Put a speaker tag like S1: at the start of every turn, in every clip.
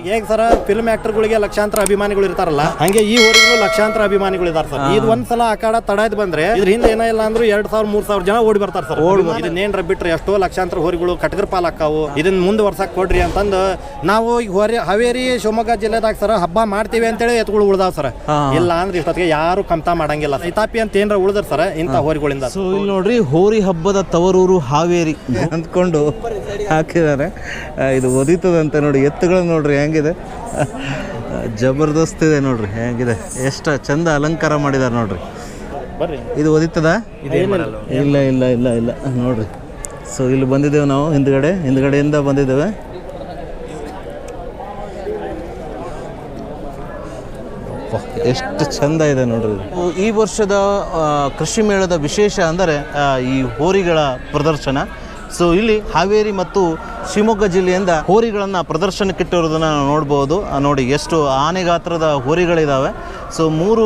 S1: ಈಗ ಹೇಗ್ sir film ಆಕ್ಟರ್ಗಳಿಗೆ ಲಕ್ಷಾಂತರ ಅಭಿಮಾನಿಗಳು ಇರ್ತಾರಲ್ಲ ಹಂಗೆ ಈ ಊರಿಗೂ ಲಕ್ಷಾಂತರ ಅಭಿಮಾನಿಗಳು ಇದಾರೆ ಸರ್. ಇದು ಒಂದ್ಸಲ ಅಖಾಡ ತಡಾಯ್ದು ಬಂದ್ರೆ ಇದ್ರ ಹಿಂದೆ ಏನಿಲ್ಲ ಇಲ್ಲ ಅಂದ್ರೂ ಎರಡ್ ಸಾವಿರ ಮೂರ್ ಸಾವಿರ ಜನ ಓಡಿ ಬರ್ತಾರೆ ಸರ್. ಇದನ್ನೇನ್ರ ಬಿಟ್ರೆ ಎಷ್ಟೋ ಲಕ್ಷಾಂತರ ಹೋರಿಗಳು ಕಟಗರ್ ಪಾಲಾಕಾವು ಇದನ್ನ ಮುಂದುವರ್ಸಕ್ ಕೊಡ್ರಿ ಅಂತಂದು ನಾವು ಈಗ ಹೊರ ಹಾವೇರಿ ಶಿವಮೊಗ್ಗ ಜಿಲ್ಲೆದಾಗ ಸರ್ ಹಬ್ಬ ಮಾಡ್ತೀವಿ ಅಂತೇಳಿ ಎತ್ಗಳು ಉಳ್ದಾವ್ ಸರ್. ಇಲ್ಲ ಅಂದ್ರೆ ಇಷ್ಟೊತ್ತಿಗೆ ಯಾರು ಕಮ್ತಾ ಮಾಡಂಗಿಲ್ಲ ಸೈತಾಪಿ ಅಂತ ಏನ್ರ ಉಳ್ದರ್ ಸರ್ ಇಂತ ಹೋರಿಗಳಿಂದ.
S2: ನೋಡ್ರಿ ಹೋರಿ ಹಬ್ಬದ ತವರೂರು ಹಾವೇರಿ. ಅಂದ್ಕೊಂಡು ಹಾಕಿದ್ದಾರೆ. ಇದು ಒದಿತದಂತೆ ನೋಡಿ ಎತ್ತುಗಳು ನೋಡ್ರಿ ಹೆಂಗಿದೆ. ಜಬರ್ದಸ್ತ್ ಇದೆ ನೋಡ್ರಿ ಹೆಂಗಿದೆ. ಎಷ್ಟು ಚಂದ ಅಲಂಕಾರ ಮಾಡಿದ್ದಾರೆ ನೋಡ್ರಿ. ಇದು ಒದಿತದ? ಇಲ್ಲ ಇಲ್ಲ ಇಲ್ಲ ಇಲ್ಲ. ನೋಡ್ರಿ. ಸೊ ಇಲ್ಲಿ ಬಂದಿದ್ದೇವೆ ನಾವು ಹಿಂದ್ಗಡೆ. ಹಿಂದ್ಗಡೆಯಿಂದ ಬಂದಿದ್ದೇವೆ. ಎಷ್ಟು ಚಂದ ಇದೆ ನೋಡ್ರಿ. ಈ ವರ್ಷದ ಕೃಷಿ ಮೇಳದ ವಿಶೇಷ ಅಂದರೆ ಈ ಹೋರಿಗಳ ಪ್ರದರ್ಶನ. ಸೊ ಇಲ್ಲಿ ಹಾವೇರಿ ಮತ್ತು ಶಿವಮೊಗ್ಗ ಜಿಲ್ಲೆಯಿಂದ ಹೋರಿಗಳನ್ನು ಪ್ರದರ್ಶನಕ್ಕಿಟ್ಟಿರೋದನ್ನು ನೋಡ್ಬೋದು. ನೋಡಿ ಎಷ್ಟು ಆನೆ ಗಾತ್ರದ ಹೋರಿಗಳಿದ್ದಾವೆ ಸೊ ಮೂರು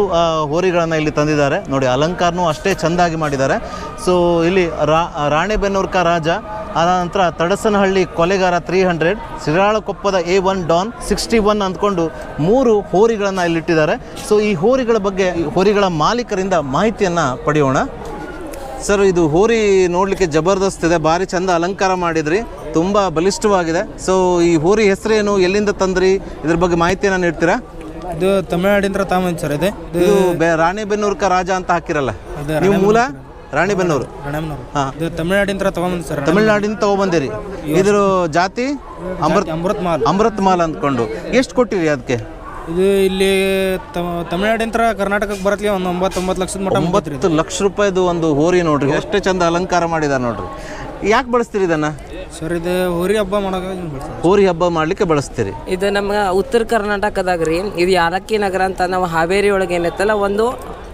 S2: ಹೋರಿಗಳನ್ನು ಇಲ್ಲಿ ತಂದಿದ್ದಾರೆ. ನೋಡಿ ಅಲಂಕಾರನೂ ಅಷ್ಟೇ ಚೆಂದಾಗಿ ಮಾಡಿದ್ದಾರೆ. ಸೊ ಇಲ್ಲಿ ರಾ ರಾಣೆಬೆನ್ನೂರ್ಕ ರಾಜ ಆನಂತರ ತಡಸನಹಳ್ಳಿ ಕೊಲೆಗಾರ three hundred ಸಿರಾಳಕೊಪ್ಪದ A one don sixty one ಅಂದ್ಕೊಂಡು ಮೂರು ಹೋರಿಗಳನ್ನು ಇಲ್ಲಿಟ್ಟಿದ್ದಾರೆ. ಸೊ ಈ ಹೋರಿಗಳ ಬಗ್ಗೆ ಹೋರಿಗಳ ಮಾಲೀಕರಿಂದ ಮಾಹಿತಿಯನ್ನು ಪಡೆಯೋಣ. ಸರ್ ಇದು ಹೋರಿ ನೋಡಲಿಕ್ಕೆ ಜಬರ್ದಸ್ತ್ ಇದೆ. ಭಾರಿ ಚಂದ ಅಲಂಕಾರ ಮಾಡಿದ್ರಿ. ತುಂಬ ಬಲಿಷ್ಠವಾಗಿದೆ. ಸೊ ಈ ಹೋರಿ ಹೆಸರೇನು? ಎಲ್ಲಿಂದ ತಂದ್ರಿ? ಇದ್ರ ಬಗ್ಗೆ ಮಾಹಿತಿಯನ್ನು ನೀಡ್ತೀರಾ
S3: ಇದು ತಮಿಳ್ನಾಡಿಂದ ತಾಮನ್ ಸರ್ ಇದೆ.
S2: ಇದು ಬೆ ರಾಣೆಬೆನ್ನೂರ್ಕ ರಾಜ ಅಂತ ಹಾಕಿರಲ್ಲ. ನೀವು ಮೂಲ? ರಾಣಿಬೆನ್ನೂರು.
S3: ರಣಮ್ನವ್ರು
S2: ಹಾ.
S3: ಇದು ತಮಿಳ್ನಾಡಿಂದ ತಗೊಂಬಂದ್ ಸರ್.
S2: ತಮಿಳ್ನಾಡಿಂದ ತಗೊಬಂದಿರಿ ಇದ್ರ ಜಾತಿ? ಅಮೃತ್
S3: ಅಮೃತ್ ಮಾಲ್
S2: ಅಮೃತ್ ಮಾಲ್ ಅಂದ್ಕೊಂಡು. ಎಷ್ಟು ಕೊಟ್ಟಿರಿ ಅದಕ್ಕೆ?
S3: ಇದು ಇಲ್ಲಿ ತಮ- ತಮಿಳ್ನಾಡಿಂದ ಕರ್ನಾಟಕಕ್ಕೆ ಬರತ್ಲಿ ಒಂದು ಒಂಬತ್ತೊಂಬತ್ತು ಲಕ್ಷದ ಮಟ್ಟ
S2: ಒಂಬತ್ತು ಲಕ್ಷ ರೂಪಾಯಿದು ಒಂದು ಹೋರಿ ನೋಡ್ರಿ ಎಷ್ಟು ಚಂದ ಅಲಂಕಾರ ಮಾಡಿದ ನೋಡ್ರಿ. ಯಾಕೆ ಬಳಸ್ತೀರಿ ಇದನ್ನ?
S3: ಸರ್ ಇದು ಹೋರಿ ಹಬ್ಬ ಮಾಡೋಕೆ
S2: ಹೋರಿ ಹಬ್ಬ ಮಾಡ್ಲಿಕ್ಕೆ ಬಳಸ್ತೀರಿ.
S4: ಇದು ನಮ್ಮ ಉತ್ತರ ಕರ್ನಾಟಕದಾಗ ರೀ ಇದು ಯಾಲಕ್ಕಿ ನಗರ ಅಂತ ನಾವು ಹಾವೇರಿ ಒಳಗೆ ಏನೈತಲ್ಲ ಒಂದು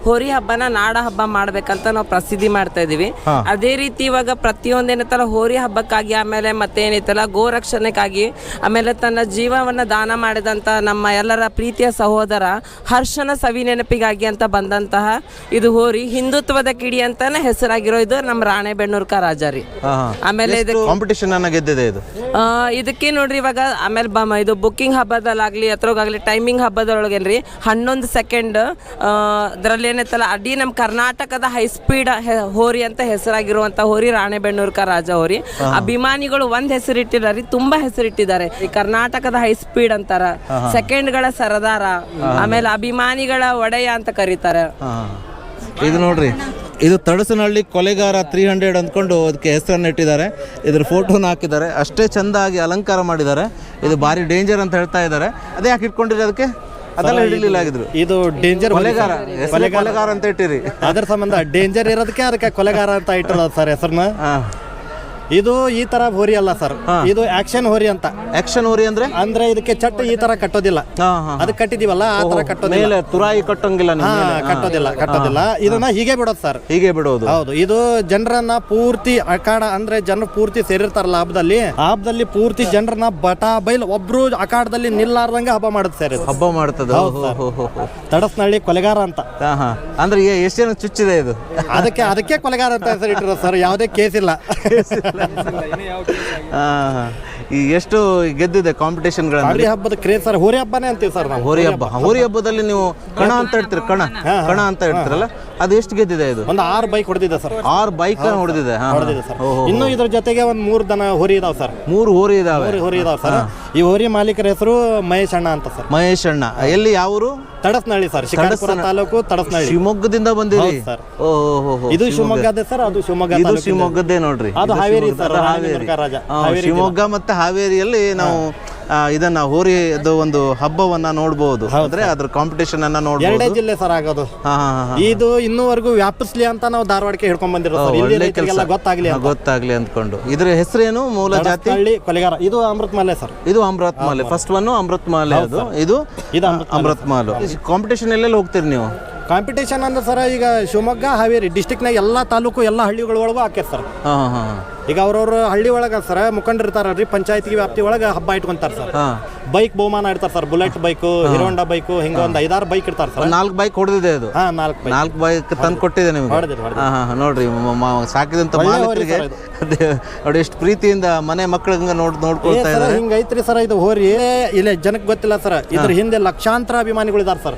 S4: ಹೋರಿ ಹಬ್ಬನ ನಾಡ ಹಬ್ಬ ಮಾಡ್ಬೇಕಂತ ನಾವು ಪ್ರಸಿದ್ಧಿ ಮಾಡ್ತಾ ಇದೀವಿ ಅದೇ ರೀತಿ ಇವಾಗ ಪ್ರತಿಯೊಂದೇನೈತಲ್ಲ ಹೋರಿ ಹಬ್ಬಕ್ಕಾಗಿ ಆಮೇಲೆ ಮತ್ತೆ ಏನೈತಲ್ಲ ಗೋರಕ್ಷಣೆಗಾಗಿ ಆಮೇಲೆ ತನ್ನ ಜೀವವನ್ನ ದಾನ ಮಾಡಿದಂತ ನಮ್ಮ ಎಲ್ಲರ ಪ್ರೀತಿಯ ಸಹೋದರ ಹರ್ಷನ ಸವಿ ನೆನಪಿಗಾಗಿ ಅಂತ ಬಂದಂತಹ ಇದು ಹೋರಿ. ಹಿಂದುತ್ವದ ಕಿಡಿ ಅಂತಾನೆ ಹೆಸರಾಗಿರೋ ಇದು ನಮ್ಮ ರಾಣೆಬೆನ್ನೂರ್ಕ ರಾಜ ರಾಜಾರಿ ಆಮೇಲೆ
S2: ಕಾಂಪಿಟೇಷನ್ ಅನ್ನ ಗೆದ್ದಿದೆ ಇದು?
S4: ಆ, ಇದಕ್ಕೆ ನೋಡ್ರಿ ಇವಾಗ ಆಮೇಲೆ ಇದು ಬುಕ್ಕಿಂಗ್ ಹಬ್ಬದಲ್ಲಾಗ್ಲಿ ಅದ್ರೊಳಗಾಗ್ಲಿ ಟೈಮಿಂಗ್ ಹಬ್ಬದೊಳಗೇನ್ರಿ ಹನ್ನೊಂದು ಸೆಕೆಂಡ್ ಅದರಲ್ಲಿ ಏನೈತಲ್ಲ ಅಡಿ ನಮ್ಮ ಕರ್ನಾಟಕದ ಹೈ ಸ್ಪೀಡ್ ಹೋರಿ ಅಂತ ಹೆಸರಾಗಿರುವಂತ ಹೋರಿ ರಾಣೆಬೆನ್ನೂರ್ಕ ರಾಜ ಹೋರಿ. ಅಭಿಮಾನಿಗಳು ಒಂದ್ ಹೆಸರಿಟ್ಟಿದ್ದಾರೆ ತುಂಬಾ ಹೆಸರಿಟ್ಟಿದ್ದಾರೆ. ಈ ಕರ್ನಾಟಕದ ಹೈ ಸ್ಪೀಡ್ ಅಂತಾರ ಸೆಕೆಂಡ್ಗಳ ಸರದಾರ ಆಮೇಲೆ ಅಭಿಮಾನಿಗಳ ಒಡೆಯ ಅಂತ ಕರೀತಾರೆ.
S2: ಇದು ನೋಡ್ರಿ ಇದು ತಡಸನಹಳ್ಳಿ ಕೊಲೆಗಾರ ತ್ರೀ ಹಂಡ್ರೆಡ್ ಅಂದ್ಕೊಂಡು ಅದಕ್ಕೆ ಹೆಸರನ್ನು ಇಟ್ಟಿದ್ದಾರೆ. ಇದ್ರ ಫೋಟೋನ ಹಾಕಿದ್ದಾರೆ. ಅಷ್ಟೇ ಚಂದಾಗಿ ಅಲಂಕಾರ ಮಾಡಿದ್ದಾರೆ. ಇದು ಭಾರಿ ಡೇಂಜರ್ ಅಂತ ಹೇಳ್ತಾ ಇದ್ದಾರೆ. ಅದೇ ಯಾಕೆ ಇಟ್ಕೊಂಡಿರಿ ಅದಕ್ಕೆ? ಅದೆಲ್ಲ ಹಿಡಿಲಿಲ್ಲ ಆಗಿದ್ರು
S1: ಇದು ಡೇಂಜರ್
S2: ಕೊಲೆಗಾರ ಹೆಸರೇ ಕೊಲೆಗಾರ. ಅಂತ ಇಟ್ಟಿರಿ.
S1: ಅದ್ರ ಸಂಬಂಧ ಡೇಂಜರ್ ಇರೋದಕ್ಕೆ ಅದಕ್ಕೆ ಕೊಲೆಗಾರ ಅಂತ ಇಟ್ಟಿರೋದು ಸರ್ ಹೆಸರನ್ನ. ಇದು ಈ ತರ ಹೋರಿ ಅಲ್ಲ ಸರ್. ಇದು ಆಕ್ಷನ್ ಹೋರಿ ಅಂತ.
S2: ಆಕ್ಷನ್ ಹೋರಿ ಅಂದ್ರೆ?
S1: ಅಂದ್ರೆ ಇದಕ್ಕೆ ಚಟ್ ಈ ತರ ಕಟ್ಟೋದಿಲ್ಲ. ಅದಕ್ಕೆ ಕಟ್ಟಿದೀವಲ್ಲ ಆ ತರ ಕಟ್ಟೋದಿಲ್ಲ.
S2: ತುರಾಯಿ ಕಟ್ಟೋಂಗಿಲ್ಲ.
S1: ಕಟ್ಟೋದಿಲ್ಲ ಕಟ್ಟೋದಿಲ್ಲ. ಇದನ್ನ ಹೀಗೆ ಬಿಡೋದು ಸರ್.
S2: ಹೀಗೆ ಬಿಡೋದು.
S1: ಹೌದು ಇದು ಜನರನ್ನ ಪೂರ್ತಿ ಅಖಾಡ ಅಂದ್ರೆ ಜನರು ಪೂರ್ತಿ ಸೇರಿರ್ತಾರಲ್ಲ ಹಬ್ಬದಲ್ಲಿ ಹಬ್ಬದಲ್ಲಿ ಪೂರ್ತಿ ಜನರನ್ನ ಬಟ ಬೈಲ್ ಒಬ್ರು ಅಖಾಡದಲ್ಲಿ ನಿಲ್ಲಾರ್ದಂಗೆ ಹಬ್ಬ ಮಾಡುತ್ತೆ ಸರ್
S2: ಹಬ್ಬ ಮಾಡ್ತದ.
S1: ತಡಸ್ನಳ್ಳಿ ಕೊಲೆಗಾರ ಅಂತ.
S2: ಅಂದ್ರೆ ಎಷ್ಟು ಜನ ಚುಚ್ಚಿದೆ ಇದು?
S1: ಅದಕ್ಕೆ ಅದಕ್ಕೆ ಕೊಲೆಗಾರ ಅಂತ ಹೆಸರಿಟ್ಟಿರೋದು ಸರ್. ಯಾವುದೇ ಕೇಸ್ ಇಲ್ಲ.
S2: ಈ ಎಷ್ಟು ಗೆದ್ದಿದೆ ಕಾಂಪಿಟೇಷನ್
S1: ಹೋರಿ ಹಬ್ಬದ ಕ್ರೇಜ್ ಸರ್ ಹೋರಿ ಹಬ್ಬನೇ ಅಂತೀವಿ ಸರ್ ನಾವು.
S2: ಹೋರಿ ಹಬ್ಬ. ಹೋರಿ ಹಬ್ಬದಲ್ಲಿ ನೀವು ಕಣ ಅಂತ ಹೇಳ್ತೀರಿ ಕಣ? ಕಣ ಅಂತ ಹೇಳ್ತೀರಲ್ಲ ಅದು ಎಷ್ಟು ಗೆದ್ದಿದೆ ಇದು?
S1: ಒಂದು ಆರು ಬೈಕ್ ಹೊಡೆದಿದೆ ಸರ್
S2: ಆರು ಬೈಕ್ ಹೊಡೆದಿದೆ
S1: ಹೊಡೆದಿದೆ ಸರ್ ಇನ್ನು ಇದ್ರ ಜೊತೆಗೆ ಒಂದ್ ಮೂರು ದನ ಹೊರಿ ಇದಾವ್ ಸರ್
S2: ಮೂರು ಹೊರಿ ಇದಾವೆ.
S1: ಹೊರಿ ಹೋರಿ ಇದಾವ್ ಸರ್ ಈ ಹೊರಿ ಮಾಲೀಕರ ಹೆಸರು ಮಹೇಶ್ ಅಣ್ಣ ಅಂತ ಸರ್
S2: ಮಹೇಶ್ ಅಣ್ಣ. ಎಲ್ಲಿ ಯಾವರು
S1: ತಡಸ್ನಳ್ಳಿ ಸರ್ ಶಿಕಾರಿಪುರ ತಾಲೂಕು ತಡಸ್ನಳ್ಳಿ
S2: ಶಿವಮೊಗ್ಗದಿಂದ ಬಂದಿರಿ?
S1: ಸರ್. ಇದು ಶಿವಮೊಗ್ಗದ ಸರ್ ಅದು ಶಿವಮೊಗ್ಗ
S2: ಇದು. ಶಿವಮೊಗ್ಗದ್ದೇ ನೋಡ್ರಿ.
S1: ಅದು ಹಾವೇರಿ ಸರ್,
S2: ಹಾವೇರಿ. ಶಿವಮೊಗ್ಗ ಮತ್ತೆ ಹಾವೇರಿಯಲ್ಲಿ ನಾವು ಇದನ್ನ ಹೋರಿದು ಒಂದು ಹಬ್ಬವನ್ನ ನೋಡಬಹುದು ಅಂದ್ರೆ ಅದ್ರ ಕಾಂಪಿಟೇಷನ್ ಅನ್ನ
S1: ಎರಡೇ
S2: ನೋಡಬಹುದು
S1: ಜಿಲ್ಲೆ ಸರ್ ಆಗೋದು. ಇದು ಇನ್ನೂವರೆಗೂ ವ್ಯಾಪಿಸ್ಲಿ ಅಂತ ನಾವು ಧಾರವಾಡಕ್ಕೆ ಹಿಡ್ಕೊಂಡ್
S2: ಬಂದಿರೋದು
S1: ಗೊತ್ತಾಗ್ಲಿ ಅಂತ.
S2: ಗೊತ್ತಾಗ್ಲಿ ಅಂದ್ಕೊಂಡು. ಇದ್ರ ಹೆಸರೇನು? ಮೂಲ ಜಾತಿ?
S1: ಹಳ್ಳಿ ಕೊಲೆಗಾರ. ಇದು ಅಮೃತ್ ಮಲೆ ಸರ್.
S2: ಇದು ಅಮೃತ್ ಮಾಲೆ ಫಸ್ಟ್ ಒನ್ ಅಮೃತ್ ಮಾಲೆ ಅದು. ಇದು
S1: ಇದು ಅಮೃತ್
S2: ಮಾಲು ಕಾಂಪಿಟೇಷನ್ ಎಲ್ಲೆಲ್ಲಿ ಹೋಗ್ತೀರಿ ನೀವು?
S1: ಕಾಂಪಿಟೇಷನ್ ಅಂದ್ರೆ ಸರ್ ಈಗ ಶಿವಮೊಗ್ಗ ಹಾವೇರಿ ಡಿಸ್ಟಿಕ್ನಾಗ ಎಲ್ಲಾ ತಾಲೂಕು ಎಲ್ಲಾ ಹಳ್ಳಿಗಳೊಳಗೂ ಹಾಕ್ಯಾರ ಸರ್.
S2: ಹಾ ಹಾ ಹಾ.
S1: ಈಗ ಅವ್ರವ್ರ ಹಳ್ಳಿ ಒಳಗೆ ಸರ್ ಮುಖಂಡರು ಇರ್ತಾರಲ್ರಿ ಪಂಚಾಯತಿ ವ್ಯಾಪ್ತಿ ಒಳಗ ಹಬ್ಬ ಇಟ್ಕೊಂತಾರೆ ಸರ್. ಬೈಕ್ ಬಹುಮಾನ ಇಡ್ತಾರ sir bullet bike Hero Honda bike ಹಿಂಗ ಒಂದ್ ಐದಾರು ಬೈಕ್ ಇಡ್ತಾರ ಸರ್.
S2: ನಾಲ್ಕು ಬೈಕ್ ಹೊಡೆದಿದೆ ಅದು.
S1: ಹಾ ನಾಲ್ಕು ಬೈಕ್.
S2: ನಾಲ್ಕು ಬೈಕ್ ತಂದು ಕೊಟ್ಟಿದೆ ನಿಮ್ಗೆ. ನೋಡ್ರಿ ಸಾಕಿದಂತ ಮಾಲೀಕರಿಗೆ ನೋಡಿ ಎಷ್ಟು ಪ್ರೀತಿಯಿಂದ ಮನೆ ಮಕ್ಕಳ ನೋಡ್ ನೋಡ್ಕೊಳ್ತಾ ಇದ್ದಾರೆ
S1: ಹಿಂಗ ಐತ್ರಿ ಸರ್ ಇದು ಹೋರಿ. ಇಲ್ಲ ಜನಕ್ಕೆ ಗೊತ್ತಿಲ್ಲ ಸರ್ ಇದ್ರ ಹಿಂದೆ ಲಕ್ಷಾಂತರ ಅಭಿಮಾನಿಗಳು ಇದಾರ ಸರ್.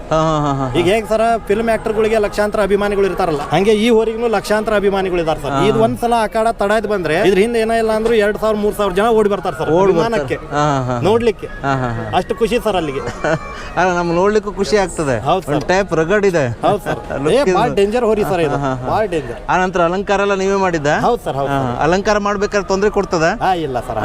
S1: ಈಗ ಹೇಗೆ ಸರ್ ಫಿಲ್ಮ್ ಆಕ್ಟರ್ಗಳಿಗೆ ಲಕ್ಷಾಂತರ ಅಭಿಮಾನಿಗಳು ಇರ್ತಾರಲ್ಲ ಹಂಗೆ ಈ ಹೋರಿಗೂ ಲಕ್ಷಾಂತರ ಅಭಿಮಾನಿಗಳು ಇದಾರ ಸರ್. ಇದು ಒಂದ್ಸಲ ಅಖಾಡ ತಡಾಯ್ದು ಬಂದ್ರೆ ಇದ್ರ ಹಿಂದೆ ಏನೋ ಇಲ್ಲ ಅಂದ್ರೂ ಎರಡ್ ಸಾವಿರ ಮೂರ್ ಸಾವಿರ ಜನ ಓಡಿ ಬರ್ತಾರೆ ಸರ್ ವಿಮಾನಕ್ಕೆ
S2: ಹಾ ಹಾ
S1: ನೋಡ್ಲಿಕ್ಕೆ.
S2: ಹಾ ಹಾ ಹಾ.
S1: ಅಷ್ಟು ಖುಷಿ ಸರ್ ಅಲ್ಲಿಗೆ.
S2: ಅಲ್ಲ ನಮ್ಗೆ ನೋಡ್ಲಿಕ್ಕೂ ಖುಷಿ ಆಗ್ತದೆ.
S1: ಹೌದ್
S2: ಒಂದು ಟೈಪ್ ರಗಡ್ ಇದೆ.
S1: ಹೌದು ಸರ್. ಏ ಭಾಳ ಡೇಂಜರ್ ಹೋರಿ ಸರ್ ಇದು. ಭಾಳ ಡೇಂಜರ್
S2: ಆ ನಂತರ ಅಲಂಕಾರ ಎಲ್ಲ ನೀವೇ ಮಾಡಿದ್ದ?
S1: ಹೌದು ಸರ್ ಹೌದು
S2: ಹಾ, ಅಲಂಕಾರ ಮಾಡ್ಬೇಕಾದ್ರೆ ತೊಂದರೆ ಕೊಡ್ತದ?
S1: ಹಾ ಇಲ್ಲ ಸರ್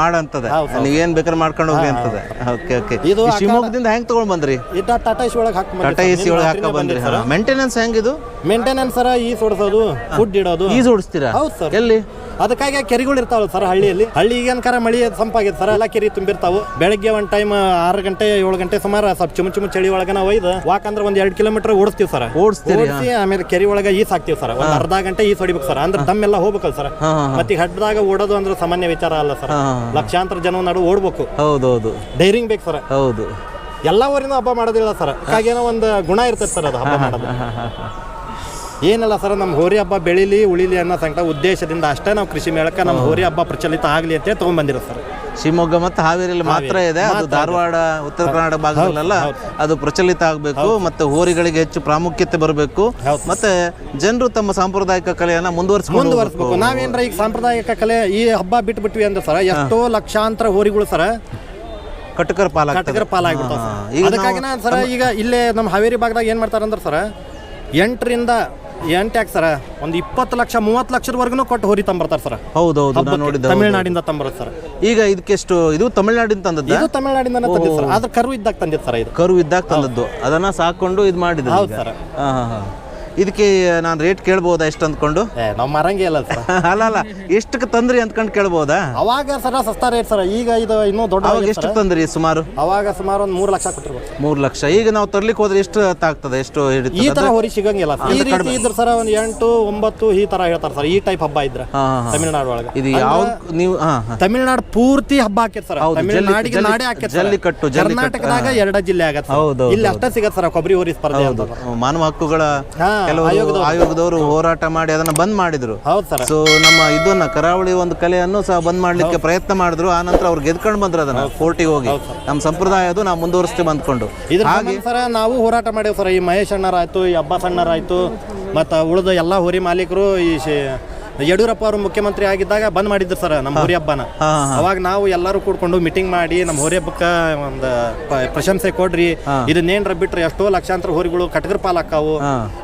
S2: ಮಾಡಂತದೆ. ನೀವೇನ್ ಬೇಕಾದ್ರೆ ಮಾಡ್ಕೊಂಡು ಹೋಗಿ ಅಂತದೆ. Okay okay.
S1: ಇದು
S2: ಈ ಶಿವಮೊಗ್ಗದಿಂದ ಹೆಂಗ್ ತಗೊಂಡ್ ಬಂದ್ರಿ?
S1: ಇಟ್ಟ ಟಾಟಾ ಇಸ್ ಒಳಗೆ ಹಾಕಿ
S2: ಟಾಟಾ ಎ ಸಿ ಒಳಗೆ ಹಾಕ ಬಂದ್ರಿ ಮೇಂಟೆನೆನ್ಸ್ ಹೆಂಗಿದು?
S1: ಮೇಂಟೆನೆನ್ಸ್ ಸರ ಈ ಸೋಡ್ಸೋದು ಫುಡ್ ಇಡೋದು.
S2: ಈ ಓಡಿಸ್ತೀರಾ
S1: ಹೌದು ಸರ್.
S2: ಎಲ್ಲಿ?
S1: ಅದಕ್ಕಾಗಿ ಕೆರೆಗಳು ಇರ್ತಾವಲ್ಲ ಸರ್ ಹಳ್ಳಿಯಲ್ಲಿ? ಹಳ್ಳಿ ಈಗೇನ್ಕಾರ ಮಳಿ ಸಂಪಾಗಿದೆ ಸರ್. ಎಲ್ಲ ಕೆರೆ ತುಂಬಿರ್ತಾವೆ. ಬೆಳಗ್ಗೆ ಒಂದ್ ಟೈಮ್ ಆರು ಗಂಟೆ ಏಳು ಗಂಟೆ ಸುಮಾರು ಸ್ವಲ್ಪ ಚುಮ್ ಚುಮ್ ಚಳಿ ಒಳಗೆ ನಾವು ಒಯ್ದು ವಾಕ್ ಅಂದ್ರೆ ಒಂದ್ ಎರಡು ಕಿಲೋಮೀಟರ್ ಓಡಿಸ್ತೀವಿ ಸರ್.
S2: ಓಡಿಸ್ತೀವಿ
S1: ಓಡಿಸಿ ಆಮೇಲೆ ಕೆರೆ ಒಳಗೆ ಈಸ್ ಹಾಕ್ತಿವಿ ಸರ್. ಒಂದ್ ಅರ್ಧ ಗಂಟೆ ಈಸ್ ಹೊಡಿಬೇಕು ಸರ್. ಅಂದ್ರೆ ತಮ್ಮೆಲ್ಲ ಹೋಗ್ಬೇಕಲ್ಲ ಸರ್. ಮತ್ತೆ ಹಡ್ಡದಾಗ ಓಡೋದು ಅಂದ್ರೆ ಸಾಮಾನ್ಯ ವಿಚಾರ ಅಲ್ಲ ಸರ್. ಲಕ್ಷಾಂತರ ಜನ ನಡು ಓಡ್ಬೇಕು.
S2: ಹೌದೌದು.
S1: ಡೈರಿಂಗ್ ಬೇಕು ಸರ್.
S2: ಹೌದು.
S1: ಎಲ್ಲ ಊರಿನ ಹಬ್ಬ ಮಾಡೋದಿಲ್ಲ ಸರ್. ಹಾಗೇನೋ ಒಂದು ಗುಣ ಇರ್ತದೆ ಸರ್ ಅದು ಹಬ್ಬ ಮಾಡೋದು. ಏನಲ್ಲ ಸರ್ ನಮ್ಮ ಹೋರಿ ಹಬ್ಬ ಬೆಳಿಲಿ ಉಳಿಲಿ ಅನ್ನೋ ಸಂಕಟ ಉದ್ದೇಶದಿಂದ ಅಷ್ಟೇ ನಾವು ಕೃಷಿ ಮೇಳಕ್ಕೆ ನಮ್ಮ ಹೋರಿ ಹಬ್ಬ ಪ್ರಚಲಿತ ಆಗಲಿ ಅಂತ ತೊಗೊಂಡ್ಬಂದಿರೋ ಸರ್.
S2: ಶಿವಮೊಗ್ಗ ಮತ್ತು ಹಾವೇರಿಯಲ್ಲಿ ಮಾತ್ರ ಇದೆ. ಅದು ಧಾರವಾಡ ಉತ್ತರ ಕರ್ನಾಟಕ ಭಾಗದಲ್ಲೆಲ್ಲ ಅದು ಪ್ರಚಲಿತ ಆಗಬೇಕು ಮತ್ತು ಹೋರಿಗಳಿಗೆ ಹೆಚ್ಚು ಪ್ರಾಮುಖ್ಯತೆ ಬರಬೇಕು. ಮತ್ತೆ ಜನರು ತಮ್ಮ ಸಾಂಪ್ರದಾಯಿಕ ಕಲೆಯನ್ನು ಮುಂದುವರಿಸಿ
S1: ಮುಂದುವರಿಸಬೇಕು. ನಾವೇನ್ರ ಈಗ ಸಾಂಪ್ರದಾಯಿಕ ಕಲೆ ಈ ಹಬ್ಬ ಬಿಟ್ಬಿಟ್ವಿ ಅಂದ್ರೆ ಸರ್ ಎಷ್ಟೋ ಲಕ್ಷಾಂತರ ಹೋರಿಗಳು ಸರ್
S2: ಕಟಕರ ಪಾಲ
S1: ಕಟಕರ
S2: ಈಗ
S1: ಅದಕ್ಕಾಗಿ ನಾನು ಸರ್ ಈಗ ಇಲ್ಲೇ ನಮ್ಮ ಹಾವೇರಿ ಭಾಗದಾಗ ಏನು ಮಾಡ್ತಾರಂದ್ರೆ ಸರ್ ಎಂಟರಿಂದ ಎಂಟು ಟ್ಯಾಕ್ಸ್ ಸರ್? ಒಂದು ಇಪ್ಪತ್ತು ಲಕ್ಷ ಮೂವತ್ತು ಲಕ್ಷದವರೆಗೂ ಕೊಟ್ಟು ಹೋರಿ ತಂಬರ್ತಾರೆ ಸರ್.
S2: ಹೌದೌದು ನಾನು ನೋಡಿದ್ದೆ
S1: ತಮಿಳ್ನಾಡಿಂದ ತಂಬರುತ್ತೆ ಸರ್.
S2: ಈಗ ಇದಕ್ಕೆಷ್ಟು ಇದು ತಮಿಳ್ನಾಡಿನ ತಂದದ್ದು?
S1: ಇದು ತಮಿಳ್ನಾಡಿಂದ ತಂದಿದ್ದು ಸರ್. ಆದ್ರೆ ಕರು ಇದ್ದಾಗ ತಂದಿದ್ದು ಸರ್ ಇದು.
S2: ಕರು ಇದ್ದಾಗ ತಂದದ್ದು. ಅದನ್ನ ಸಾಕೊಂಡು ಇದು ಮಾಡಿದ್ರು
S1: ಹೌದು
S2: ಈಗ.
S1: ಸರ್.
S2: ಹಾ ಹಾ ಹಾ. ಇದಕ್ಕೆ ನಾನು ರೇಟ್ ಕೇಳ್ಬೋದಾ ಎಷ್ಟು ಅಂದ್ಕೊಂಡು?
S1: ನಾವು ಮರಂಗೆ ಇಲ್ಲ ಸರ್.
S2: ಅಲ್ಲ ಅಲ್ಲ ಎಷ್ಟಕ್ಕೆ ತಂದ್ರಿ ಅಂದ್ಕೊಂಡು ಕೇಳ್ಬೋದಾ?
S1: ಅವಾಗ ಸರ ಸಸ್ತಾ ರೇಟ್ ಸರ್. ಈಗ ಇದು ಇನ್ನೂ ದೊಡ್ಡ
S2: ಅವಾಗ ಎಷ್ಟು ತಂದ್ರಿ ಸುಮಾರು?
S1: ಅವಾಗ ಸುಮಾರು ಒಂದು ಮೂರು ಲಕ್ಷ ಕೊಟ್ಟಿರ್ಬೋದು.
S2: ಮೂರು ಲಕ್ಷ. ಈಗ ನಾವು ತರ್ಲಿಕ್ಕೆ ಹೋದ್ರೆ ಎಷ್ಟು ಆಗ್ತದೆ? ಎಷ್ಟು
S1: ಈ ತರ ಹೊರಿ ಸಿಗಂಗಿಲ್ಲ sir. ಈ ರೀತಿ ಇದ್ರ ಸರ್ ಒಂದು ಎಂಟು ಒಂಬತ್ತು ಈ ತರ ಹೇಳ್ತಾರೆ ಸರ್. ಈ ಟೈಪ್ ಹಬ್ಬ ಇದ್ರೆ
S2: ಹಾ ಹಾ
S1: ತಮಿಳ್ನಾಡು ಒಳಗೆ.
S2: ಇದು ಯಾವ ನೀವು ಹಾ ಹಾ.
S1: ತಮಿಳ್ನಾಡು ಪೂರ್ತಿ ಹಬ್ಬ ಹಾಕಿರ್ ಸರ್.
S2: ಹೌದು,
S1: ತಮಿಳ್ನಾಡಿಗೆ
S2: ಜಲ್ಲಿ-
S1: ನಾಡೇ ಹಾಕಿರ್
S2: ಜಲ್ಲಿಕಟ್ಟು, ಜಲ್ಲಿಕಟ್ಟು,
S1: ಕರ್ನಾಟಕದಾಗ ಎರಡ ಜಿಲ್ಲೆ ಆಗತ್ತೆ.
S2: ಹೌದು,
S1: ಇಲ್ಲಿ ಅಷ್ಟೇ ಸಿಗತ್ತೆ ಸರ್ ಕೊಬ್ಬರಿ ಹೋರಿ ಸ್ಪರ್ಧೆ ಅಂತ.
S2: ಮಾನವ ಹಕ್ಕುಗಳ
S1: ಹಾ,
S2: ಕೆಲವರು
S1: ಆಯೋಗದವ್ರು.
S2: ಹೋರಾಟ ಮಾಡಿ ಅದನ್ನ ಬಂದ್ ಮಾಡಿದ್ರು. ಸೊ ನಮ್ಮ ಇದನ್ನ ಕರಾವಳಿ ಒಂದು ಕಲೆಯನ್ನು ಸಹ ಬಂದ್ ಮಾಡ್ಲಿಕ್ಕೆ ಪ್ರಯತ್ನ ಮಾಡಿದ್ರು. ಆ ನಂತರ ಅವ್ರು ಗೆದ್ಕೊಂಡು ಬಂದ್ರು ಅದನ್ನ ಕೋರ್ಟಿಗೆ ಹೋಗಿ. ನಮ್ಮ ಸಂಪ್ರದಾಯ ಅದು ನಾವು ಮುಂದುವರಿಸ್ತೀವಿ ಅಂದ್ಕೊಂಡು
S1: ಹಾಗೆ ಸರ ನಾವು ಹೋರಾಟ ಮಾಡೇವಿ ಸರ್. ಈ ಮಹೇಶ್ ಅಣ್ಣರ ಆಯ್ತು ಈ ಅಬ್ಬಾಸ್ ಅಣ್ಣರ ಆಯ್ತು ಮತ್ತು ಉಳಿದ ಎಲ್ಲ ಹೋರಿ ಮಾಲೀಕರು ಈ ಯಡಿಯೂರಪ್ಪ ಅವರು ಮುಖ್ಯಮಂತ್ರಿ ಆಗಿದ್ದಾಗ ಬಂದ್ ಮಾಡಿದ್ರು ಸರ್ ನಮ್ಮ ಹೋರಿ ಹಬ್ಬನ. ಅವಾಗ ನಾವು ಎಲ್ಲರೂ ಕೂಡ್ಕೊಂಡು ಮೀಟಿಂಗ್ ಮಾಡಿ ನಮ್ಮ ಹೋರಿ ಹಬ್ಬಕ್ಕ ಒಂದು ಪ್ರಶಂಸೆ ಕೊಡ್ರಿ. ಇದನ್ನೇನ್ರ ಬಿಟ್ರೆ ಎಷ್ಟೋ ಲಕ್ಷಾಂತರ ಹೋರಿಗಳು ಕಟಗರ್
S2: ಪಾಲಾಕಾವು.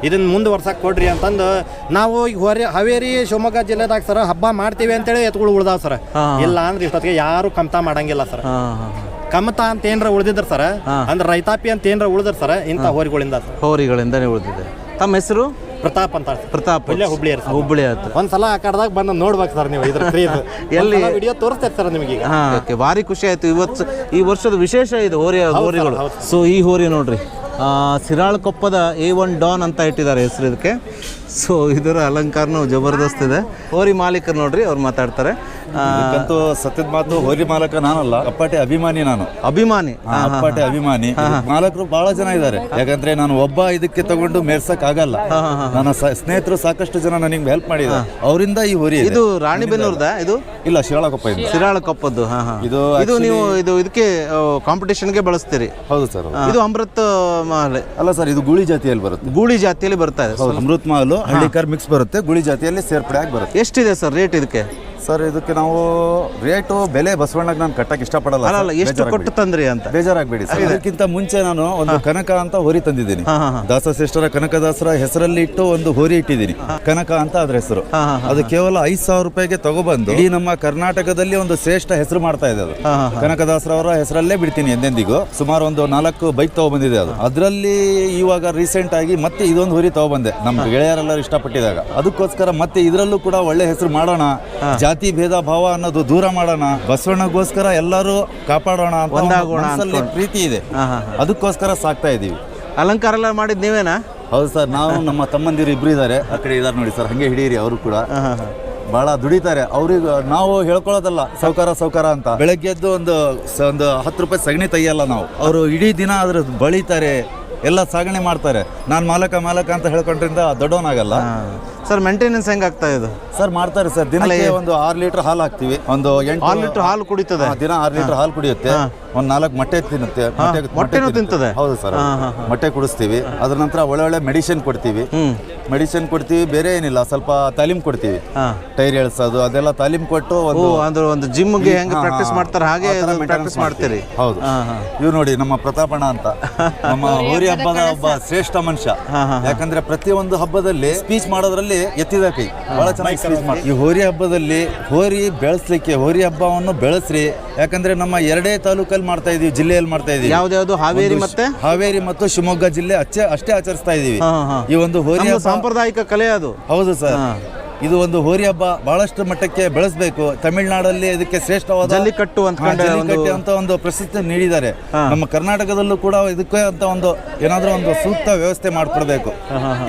S1: ಇದನ್ನ ಮುಂದುವರ್ಸಕ್ ಕೊಡ್ರಿ ಅಂತಂದು ನಾವು ಈಗ ಹೊರೆ ಹಾವೇರಿ ಶಿವಮೊಗ್ಗ ಜಿಲ್ಲೆದಾಗ ಸರ್ ಹಬ್ಬ ಮಾಡ್ತೀವಿ ಅಂತೇಳಿ ಎತ್ಗಳು ಉಳ್ದಾವ್ ಸರ್. ಇಲ್ಲ ಅಂದ್ರೆ ಇಷ್ಟೊತ್ತಿಗೆ ಯಾರು ಕಮ್ತಾ ಮಾಡಂಗಿಲ್ಲ ಸರ್. ಕಮತ ಅಂತ ಏನ್ರ ಉಳಿದಿದ್ರ ಸರ್? ಅಂದ್ರೆ ರೈತಾಪಿ ಅಂತ ಏನ್ರ ಉಳಿದ್ರ ಸರ್ ಇಂಥ ಹೋರಿಗಳಿಂದ
S2: ಹೋರಿಗಳಿಂದನೇ ಉಳಿದಿದೆ. ತಮ್ಮ ಹೆಸರು?
S1: ಪ್ರತಾಪ್ ಅಂತ.
S2: ಪ್ರತಾಪ್
S1: ಇಲ್ಲೇ ಹುಬ್ಳಿ ಸರ್.
S2: ಹುಬ್ಬಳ್ಳಿ ಆಯ್ತು
S1: ಒಂದ್ಸಲ ಆ ಕಡೆದಾಗ ಬಂದು ನೋಡ್ಬೇಕು ಸರ್ ನೀವು ಇದ್ರ ಫ್ರೀ
S2: ಎಲ್ಲಿ?
S1: ವಿಡಿಯೋ ತೋರಿಸ್ತೇವೆ ಸರ್ ನಿಮಗೆ ಈಗ.
S2: ಹಾ ಓಕೆ. ಭಾರಿ ಖುಷಿ ಆಯ್ತು. ಇವತ್ತು ಈ ವರ್ಷದ ವಿಶೇಷ ಇದು ಹೋರಿ ಹೋರಿಗಳು ಸೊ ಈ ಹೋರಿ ನೋಡ್ರಿ. ಸಿರಾಳಕೊಪ್ಪದ ಎ ಒನ್ ಡಾನ್ ಅಂತ ಇಟ್ಟಿದ್ದಾರೆ ಹೆಸರು ಇದಕ್ಕೆ. ಸೊ ಇದರ ಅಲಂಕಾರನೂ ಜಬರ್ದಸ್ತ್ ಇದೆ. ಹೋರಿ ಮಾಲೀಕರು ನೋಡ್ರಿ ಅವ್ರು ಮಾತಾಡ್ತಾರೆ.
S5: ಇದಕ್ಕಂತೂ ಸತ್ಯದ ಮಾತು ಹೋರಿ ಮಾಲಕ ನಾನಲ್ಲ ಅಪ್ಪಾಟೆ ಅಭಿಮಾನಿ ನಾನು.
S2: ಅಭಿಮಾನಿ.
S5: ಅಪ್ಪಾಟೆ ಅಭಿಮಾನಿ. ಮಾಲಕರು ಬಹಳ ಜನ ಇದ್ದಾರೆ. ಯಾಕಂದ್ರೆ ನಾನು ಒಬ್ಬ ಇದಕ್ಕೆ ತಗೊಂಡು ಮೆರ್ಸಕ್ ಆಗಲ್ಲ. ನನ್ನ ಸ್ನೇಹಿತರು ಸಾಕಷ್ಟು ಜನ ನನಗೆ ಹೆಲ್ಪ್ ಮಾಡಿದ ಅವರಿಂದ ಈ ಹೊರಿ ಇದು.
S2: ಇದು ರಾಣಿಬೆನ್ನೂರ್ದ ಇದು?
S5: ಇಲ್ಲ ಶಿರಾಳಕೊಪ್ಪ
S2: ಶಿರಾಳಕೊಪ್ಪದ್ದು
S5: ಇದು
S2: ಇದು ನೀವು ಇದು ಇದಕ್ಕೆ ಕಾಂಪಿಟೇಷನ್ಗೆ ಬಳಸ್ತೀರಿ.
S5: ಹೌದು ಸರ್
S2: ಇದು ಅಮೃತ್ ಮಹಲ್
S5: ಅಲ್ಲ ಸರ್ ಇದು ಗುಳಿ ಜಾತಿಯಲ್ಲಿ ಬರುತ್ತೆ.
S2: ಗೂಳಿ ಜಾತಿಯಲ್ಲಿ ಬರ್ತಾ ಇದೆ.
S5: ಅಮೃತ್ ಮಹಲ್ ಹಳ್ಳಿಕಾರ್ ಮಿಕ್ಸ್ ಬರುತ್ತೆ ಗುಳಿ ಜಾತಿಯಲ್ಲಿ ಸೇರ್ಪಡೆ ಆಗಿ ಬರುತ್ತೆ.
S2: ಎಷ್ಟಿದೆ ಸರ್ ರೇಟ್ ಇದಕ್ಕೆ?
S5: ಸರ್ ಇದಕ್ಕೆ ನಾವು ರೇಟು ಬೆಲೆ ಬಸವಣ್ಣಗೆ ನಾನು ಕಟ್ಟಕ್ಕೆ ಇಷ್ಟಪಡಲ್ಲ
S2: ಅಲ್ಲ ಅಲ್ಲ ಎಷ್ಟು ಕೊಟ್ಟು ತಂದ್ರಿ ಅಂತ?
S5: ಬೇಜಾರಾಗ್ಬೇಡಿ ಸರ್. ಇದಕ್ಕಿಂತ ಮುಂಚೆ ನಾನು ಒಂದು ಕನಕ ಅಂತ ಹೋರಿ ತಂದಿದ್ದೀನಿ.
S2: ದಾಸ ಹಾ.
S5: ಕನಕದಾಸರ ಹೆಸರಲ್ಲಿ ಇಟ್ಟು ಒಂದು ಹೋರಿ ಇಟ್ಟಿದ್ದೀನಿ. ಕನಕ ಅಂತ ಅದ್ರ ಹೆಸರು. ಅದು ಕೇವಲ ಐದ್ ಸಾವಿರ ರೂಪಾಯಿಗೆ ತಗೊಬಂದು ಇಡೀ ನಮ್ಮ ಕರ್ನಾಟಕದಲ್ಲಿ ಒಂದು ಶ್ರೇಷ್ಠ ಹೆಸರು ಮಾಡ್ತಾ ಇದೆ ಅದು. ಕನಕದಾಸರವರ ಹೆಸರಲ್ಲೇ ಬಿಡ್ತೀನಿ ಎಂದೆಂದಿಗೂ. ಸುಮಾರು ಒಂದು ನಾಲ್ಕು ಬೈಕ್ ತಗೊಬಂದಿದೆ ಅದು. ಅದರಲ್ಲಿ ಇವಾಗ ರೀಸೆಂಟ್ ಆಗಿ ಮತ್ತೆ ಇದೊಂದು ಹೋರಿ ತಗೊಬಂದೆ. ನಮ್ಮ ಗೆಳೆಯರೆಲ್ಲರೂ ಇಷ್ಟಪಟ್ಟಿದಾಗ ಅದಕ್ಕೋಸ್ಕರ ಮತ್ತೆ ಇದರಲ್ಲೂ ಕೂಡ ಒಳ್ಳೆ ಹೆಸರು ಮಾಡೋಣ. ಜಾತಿ ಭೇದ ಭಾವ ಅನ್ನೋದು ದೂರ ಮಾಡೋಣ ಬಸವಣ್ಣಗೋಸ್ಕರ ಎಲ್ಲರೂ ಕಾಪಾಡೋಣ ಅಂತ
S2: ಒಂದಾಗೋಣ
S5: ಪ್ರೀತಿ ಇದೆ. ಅದಕ್ಕೋಸ್ಕರ ಸಾಕ್ತಾ ಇದೀವಿ.
S2: ಅಲಂಕಾರ ಎಲ್ಲ ಮಾಡಿದ್ ನೀವೇನಾ?
S5: ಹೌದು ಸರ್ ನಾವು ನಮ್ಮ ತಮ್ಮಂದಿರು ಇಬ್ರು ಇದ್ದಾರೆ. ಆ ಕಡೆ ಇದಾರೆ ನೋಡಿ ಸರ್ ಹಂಗೆ ಹಿಡೀರಿ ಅವರು ಕೂಡ. ಬಹಳ ದುಡಿತಾರೆ. ಅವ್ರಿಗೆ ನಾವು ಹೇಳ್ಕೊಳ್ಳೋದಲ್ಲ ಸೌಕಾರ ಸೌಕಾರ ಅಂತ. ಬೆಳಗ್ಗೆ ಎದ್ದು ಒಂದು ಸ- ಒಂದು ಹತ್ತು ರೂಪಾಯಿ ಸಗಣಿ ತೆಗಿಯಲ್ಲ ನಾವು. ಅವರು ಇಡೀ ದಿನ ಅದ್ರ ಬಳಿತಾರೆ ಎಲ್ಲ ಸಾಗಣೆ ಮಾಡ್ತಾರೆ. ನಾನು ಮಾಲಕ ಮಾಲಕ ಅಂತ ಹೇಳ್ಕೊಂಡ್ರಿಂದ ದೊಡ್ಡವನಾಗಲ್ಲ.
S2: ಸರ್ ಮೇಂಟೆನೆನ್ಸ್ ಹೆಂಗೆ ಆಗ್ತಾ ಇದೆ?
S5: ಸರ್ ಮಾಡ್ತಾರೆ ಸರ್ ದಿನಕ್ಕೆ ಒಂದು ಆರು ಲೀಟರ್ ಹಾಲು ಹಾಕ್ತಿವಿ. ಒಂದು ಎಂಟು
S2: ಆರು ಲೀಟರ್ ಹಾಲು ಕುಡಿತದೆ?
S5: ದಿನ ಆರು ಲೀಟರ್ ಹಾಲು ಕುಡಿಯುತ್ತೆ. ಒಂದ್ ನಾಲ್ಕು ಮೊಟ್ಟೆ ತಿನ್ನುತ್ತೆ. ಮೊಟ್ಟೆ-
S2: ಮೊಟ್ಟೆನೂ. ತಿಂತದೆ?
S5: ಹೌದು ಸರ್ ಮೊಟ್ಟೆ ಕುಡಿಸ್ತೀವಿ. ಅದ್ರ ನಂತರ ಒಳ್ಳೆ ಒಳ್ಳೆ ಮೆಡಿಸಿನ್ ಕೊಡ್ತೀವಿ. ಮೆಡಿಸಿನ್ ಕೊಡ್ತೀವಿ ಬೇರೆ ಏನಿಲ್ಲ. ಸ್ವಲ್ಪ ತಾಲೀಮ್ ಕೊಡ್ತೀವಿ. ಟೈರ್ ಎಳ್ಸೋದು ಅದೆಲ್ಲ ತಾಲೀಮ್ ಕೊಟ್ಟು ಒಂದು
S2: ಅಂದ್ರೆ ಒಂದು ಜಿಮ್ಗೆ ಹೆಂಗೆ ಪ್ರಾಕ್ಟೀಸ್ ಮಾಡ್ತಾರೆ ಹಾಗೆ ಪ್ರಾಕ್ಟೀಸ್ ಮಾಡ್ತೀರಿ.
S5: ಹೌದು. ಇವ್ ನೋಡಿ ನಮ್ಮ ಪ್ರತಾಪಣ್ಣ ಅಂತ. ನಮ್ಮ ಹೋರಿ ಹಬ್ಬದ ಒಬ್ಬ ಶ್ರೇಷ್ಠ ಮನುಷ್ಯ. ಯಾಕಂದ್ರೆ ಪ್ರತಿಯೊಂದು ಹಬ್ಬದಲ್ಲಿ ಸ್ಪೀಚ್ ಮಾಡೋದ್ರಲ್ಲಿ ಎತ್ತಿದ ಕೈ. ಬಹಳ ಚೆನ್ನಾಗಿ ಮಾಡಿ ಈ ಹೋರಿ ಹಬ್ಬದಲ್ಲಿ ಹೋರಿ ಬೆಳೆಸ್ಲಿಕ್ಕೆ ಹೋರಿ ಹಬ್ಬವನ್ನು ಬೆಳೆಸ್ರಿ. ಯಾಕಂದ್ರೆ ನಮ್ಮ ಎರಡೇ ತಾಲೂಕಲ್ಲಿ ಮಾಡ್ತಾ ಇದೀವಿ ಜಿಲ್ಲೆಯಲ್ಲಿ ಮಾಡ್ತಾ ಇದೀವಿ.
S2: ಯಾವ್ದ್ಯಾವ್ದು ಹಾವೇರಿ ಮತ್ತೆ?
S5: ಹಾವೇರಿ ಮತ್ತು ಶಿವಮೊಗ್ಗ ಜಿಲ್ಲೆ ಅಚ್ಚೆ ಅಷ್ಟೇ ಆಚರಿಸ್ತಾ ಇದೀವಿ. ಈ ಒಂದು ಹೋರಿ ಹಬ್ಬ
S2: ಸಾಂಪ್ರದಾಯಿಕ ಕಲೆ ಅದು.
S5: ಹೌದು ಸರ್. ಇದು ಒಂದು ಹೋರಿ ಹಬ್ಬ ಬಹಳಷ್ಟು ಮಟ್ಟಕ್ಕೆ ಬೆಳೆಸಬೇಕು. ತಮಿಳುನಾಡಲ್ಲಿ ಇದಕ್ಕೆ ಶ್ರೇಷ್ಠವಾದ
S2: ಜಲ್ಲಿಕಟ್ಟು ಅಂತ
S5: ಅಂತ ಒಂದು ಪ್ರಸಿದ್ಧಿ ನೀಡಿದ್ದಾರೆ. ನಮ್ಮ ಕರ್ನಾಟಕದಲ್ಲೂ ಕೂಡ ಇದಕ್ಕೆ ಅಂತ ಒಂದು ಏನಾದರೂ ಒಂದು ಸೂಕ್ತ ವ್ಯವಸ್ಥೆ ಮಾಡಿಕೊಡ್ಬೇಕು.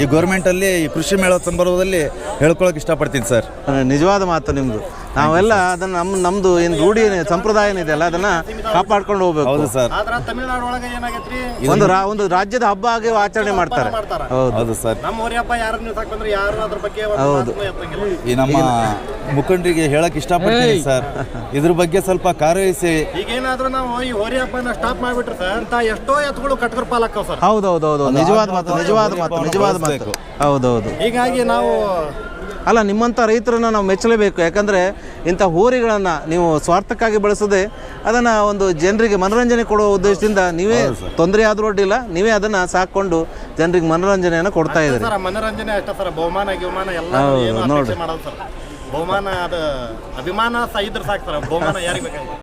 S5: ಈ ಗೌರ್ಮೆಂಟ್ ಅಲ್ಲಿ ಈ ಕೃಷಿ ಮೇಳ ಸಂದರ್ಭದಲ್ಲಿ ಹೇಳ್ಕೊಳಕ್ ಇಷ್ಟಪಡ್ತೀನಿ ಸರ್.
S2: ನಿಜವಾದ ಮಾತು ನಿಮ್ದು. ನಾವೆಲ್ಲ ಅದನ್ನ ನಮ್ಮ ನಮ್ದು ಏನು ರೂಢಿ ಸಂಪ್ರದಾಯ ಏನಿದೆ ಅಲ್ಲ ಅದನ್ನ ಕಾಪಾಡ್ಕೊಂಡು ಹೋಗ್ಬೇಕು.
S5: ಹೌದು ಸರ್.
S2: ಒಂದು ರಾ ಒಂದು ರಾಜ್ಯದ ಹಬ್ಬ ಆಗಿ ಆಚರಣೆ ಮಾಡ್ತಾರೆ. ಹೌದು.
S5: ಹೌದು ಸರ್.
S1: ನಮ್ಮ
S5: ಈ ನಮ್ಮ ಮುಖಂಡರಿಗೆ ಹೇಳಕ್ ಇಷ್ಟಪಡ್ತೀನಿ ಸರ್. ಇದ್ರ ಬಗ್ಗೆ ಸ್ವಲ್ಪ ಕಾರ್ಯವಹಿಸಿ
S1: ಈಗೇನಾದ್ರೂ ನಾವು ಈ ಹೋರಿ ಹಬ್ಬನ ಸ್ಟಾಪ್ ಮಾಡ್ಬಿಟ್ರೆ ಸರ್ ಅಂತ ಎಷ್ಟೋ ಎತ್ತುಗಳು ಕಟ್ಕರ್ ಪಾಲಕ್ಕವ್ ಸರ್.
S2: ಹೌದು ಹೌದು ಹೌದು ನಿಜವಾದ ಮಾತು ನಿಜವಾದ ಮಾತು ನಿಜವಾದ ಮಾತು. ಹೌದೌದು.
S1: ಹೀಗಾಗಿ ನಾವು
S2: ಅಲ್ಲ ನಿಮ್ಮಂಥ ರೈತರನ್ನು ನಾವು ಮೆಚ್ಚಲೇಬೇಕು. ಯಾಕಂದರೆ ಇಂಥ ಹೋರಿಗಳನ್ನು ನೀವು ಸ್ವಾರ್ಥಕ್ಕಾಗಿ ಬಳಸದೆ ಅದನ್ನು ಒಂದು ಜನರಿಗೆ ಮನೋರಂಜನೆ ಕೊಡುವ ಉದ್ದೇಶದಿಂದ ನೀವೇ ತೊಂದರೆ ಆದರೂ ಅಡ್ಡಿಲ್ಲ ನೀವೇ ಅದನ್ನು ಸಾಕೊಂಡು ಜನರಿಗೆ ಮನೋರಂಜನೆಯನ್ನು ಕೊಡ್ತಾ ಇದ್ದೀರಿ.
S1: ಮನೋರಂಜನೆ ಅಷ್ಟೇ ಸರ್ ಬಹುಮಾನ ಗಿವಮಾನ ಎಲ್ಲ
S2: ನೋಡ್ರಿ.
S1: ಬಹುಮಾನ ಅದು ಅಭಿಮಾನ ಸಹ ಇದ್ರೆ ಸಾಕು ಸರ್ ಬಹುಮಾನ ಯಾರಿಗೆ ಬೇಕಾಗಿಲ್ಲ.